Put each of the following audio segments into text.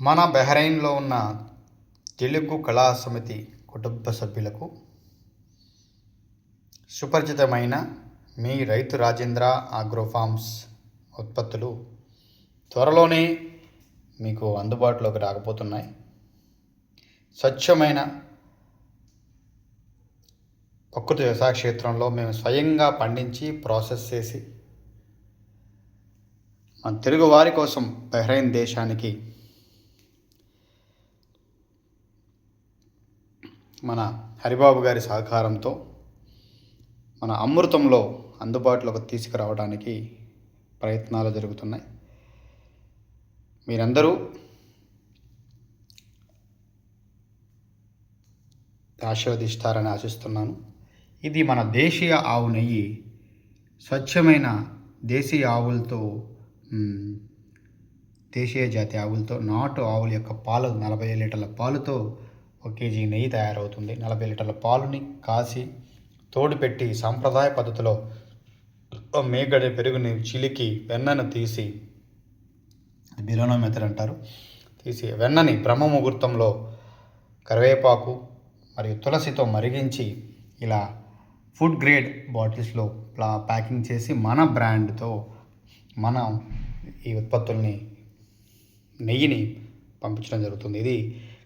మన బెహ్రెయిన్లో ఉన్న తెలుగు కళా సమితి కుటుంబ సభ్యులకు సుపరిచితమైన మీ రైతు రాజేంద్ర ఆగ్రో ఫార్మ్స్ ఉత్పత్తులు త్వరలోనే మీకు అందుబాటులోకి రాకపోతున్నాయి. స్వచ్ఛమైన ప్రకృతి వ్యవసాయ క్షేత్రంలో మేము స్వయంగా పండించి ప్రాసెస్ చేసి మన తెలుగు వారి కోసం బహ్రెయిన్ దేశానికి మన హరిబాబు గారి సహకారంతో మన అమృతంలో అందుబాటులోకి తీసుకురావడానికి ప్రయత్నాలు జరుగుతున్నాయి. మీరందరూ ఆశీర్వదిస్తారని ఆశిస్తున్నాను. ఇది మన దేశీయ ఆవు నెయ్యి. స్వచ్ఛమైన దేశీయ ఆవులతో దేశీయ జాతి ఆవులతో నాటు ఆవుల యొక్క పాలు నలభై లీటర్ల పాలుతో ఒక కేజీ నెయ్యి తయారవుతుంది. నలభై లీటర్ల పాలుని కాసి తోడు పెట్టి సాంప్రదాయ పద్ధతిలో మేగడ పెరుగుని చిలికి వెన్నను తీసి బిలోనో మెథడ్ అంటారు. తీసి వెన్నని బ్రహ్మ ముహూర్తంలో కరివేపాకు మరియు తులసితో మరిగించి ఇలా ఫుడ్ గ్రేడ్ బాటిల్స్లో ప్లా ప్యాకింగ్ చేసి మన బ్రాండ్తో మనం ఈ ఉత్పత్తుల్ని నెయ్యిని పంపించడం జరుగుతుంది. ఇది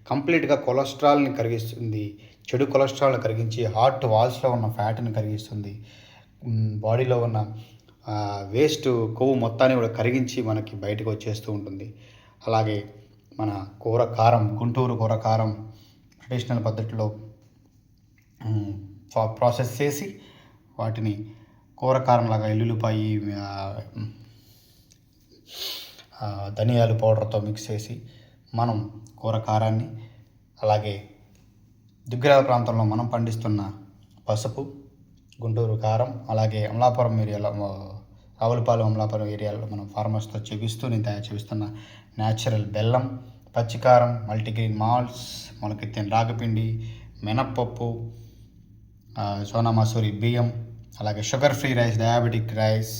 కంప్లీట్గా కొలెస్ట్రాల్ని కరిగిస్తుంది. చెడు కొలెస్ట్రాల్ని కరిగించి హార్ట్ వాల్స్లో ఉన్న ఫ్యాట్ని కరిగిస్తుంది. బాడీలో ఉన్న వేస్ట్ కొవ్వు మొత్తాన్ని కూడా కరిగించి మనకి బయటకు వచ్చేస్తూ ఉంటుంది. అలాగే మన కూర కారం గుంటూరు కూర కారం ట్రెడిషనల్ పద్ధతిలో ప్రాసెస్ చేసి వాటిని కూర కారంలాగా ఎల్లుల్లిపాయి ధనియాలు పౌడర్తో మిక్స్ చేసి మనం కూర కారాన్ని అలాగే దిగ్గరాల ప్రాంతంలో మనం పండిస్తున్న పసుపు గుంటూరు కారం అలాగే అమలాపురం ఏరియాలో రావులపాలెం అమలాపురం ఏరియాలో మనం ఫార్మర్స్తో చెపిస్తూ నేను తయారు చేస్తున్న న్యాచురల్ బెల్లం పచ్చికారం మల్టీగ్రెయిన్ మాల్ట్స్ మొలకెత్తిన రాగపిండి మినప్పప్పు సోనా మసూరి బియ్యం అలాగే sugar free rice diabetic rice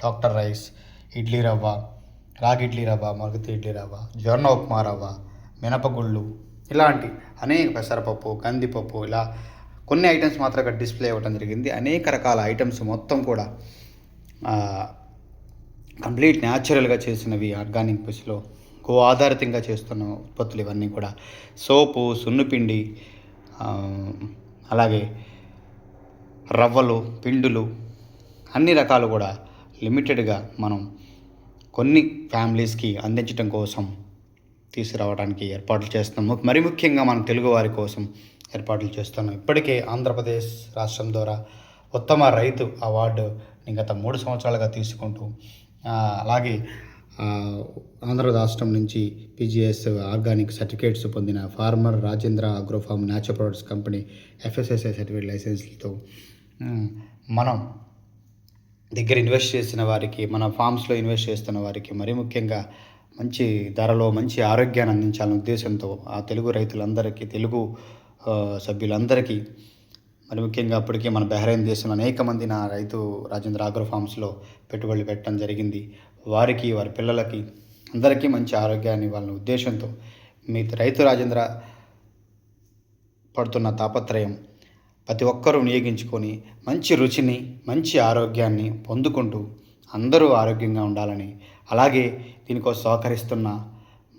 doctor rice idli రవ్వ రాగి ఇడ్లీ రవ్వ మరుగుతి ఇడ్లీ రవ్వ జొన్న ఉప్మా రవ్వ మినపగుళ్ళు ఇలాంటి అనేక పెసరపప్పు కందిపప్పు ఇలా కొన్ని ఐటమ్స్ మాత్రం డిస్ప్లే అవ్వడం జరిగింది. అనేక రకాల ఐటమ్స్ మొత్తం కూడా కంప్లీట్ న్యాచురల్గా చేసినవి ఆర్గానిక్ పీస్లో గో ఆధారితంగా చేస్తున్న ఉత్పత్తులు ఇవన్నీ కూడా. సోపు సున్నుపిండి అలాగే రవ్వలు పిండులు అన్ని రకాలు కూడా లిమిటెడ్గా మనం కొన్ని ఫ్యామిలీస్కి అందించడం కోసం తీసుకురావడానికి ఏర్పాట్లు చేస్తున్నాము మరి ముఖ్యంగా మన తెలుగు వారి కోసం ఏర్పాట్లు చేస్తున్నాం. ఇప్పటికే ఆంధ్రప్రదేశ్ రాష్ట్రం ద్వారా ఉత్తమ రైతు అవార్డు గత మూడు సంవత్సరాలుగా తీసుకుంటూ అలాగే ఆంధ్ర రాష్ట్రం నుంచి పీజీఎస్ ఆర్గానిక్ సర్టిఫికేట్స్ పొందిన farmer Rajendra agro farm natural products company FSSAI certificate లైసెన్స్లతో మనం దగ్గర ఇన్వెస్ట్ చేసిన వారికి మన ఫామ్స్లో ఇన్వెస్ట్ చేస్తున్న వారికి మరీ ముఖ్యంగా మంచి ధరలో మంచి ఆరోగ్యాన్ని అందించాలనే ఉద్దేశంతో ఆ తెలుగు రైతులందరికీ తెలుగు సభ్యులందరికీ మరి ముఖ్యంగా అప్పటికే మన బహ్రైన్ దేశంలో అనేక మంది నా రైతు రాజేంద్ర ఆగ్రో ఫార్మ్స్లో పెట్టుబడులు పెట్టడం జరిగింది. వారికి వారి పిల్లలకి అందరికీ మంచి ఆరోగ్యాన్ని ఇవ్వాలనే ఉద్దేశంతో మీ రైతు రాజేంద్ర పడుతున్న తాపత్రయం ప్రతి ఒక్కరూ వినియోగించుకొని మంచి రుచిని మంచి ఆరోగ్యాన్ని పొందుకుంటూ అందరూ ఆరోగ్యంగా ఉండాలని. అలాగే దీనికోసం సహకరిస్తున్న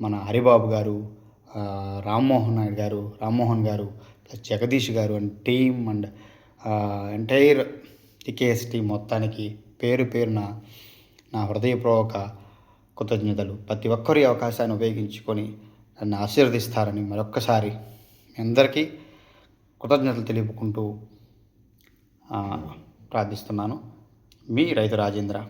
మన హరిబాబు గారు రామ్మోహన్ నాయుడు గారు రామ్మోహన్ గారు ప్లస్ జగదీష్ గారు and team and entire TKS team మొత్తానికి పేరు పేరున నా హృదయపూర్వక కృతజ్ఞతలు. ప్రతి ఒక్కరు ఈ అవకాశాన్ని ఉపయోగించుకొని నన్ను ఆశీర్వదిస్తారని మరొక్కసారి మీ అందరికీ కృతజ్ఞతలు తెలుపుకుంటూ ప్రార్థిస్తున్నాను. మీ రైతు రాజేంద్ర.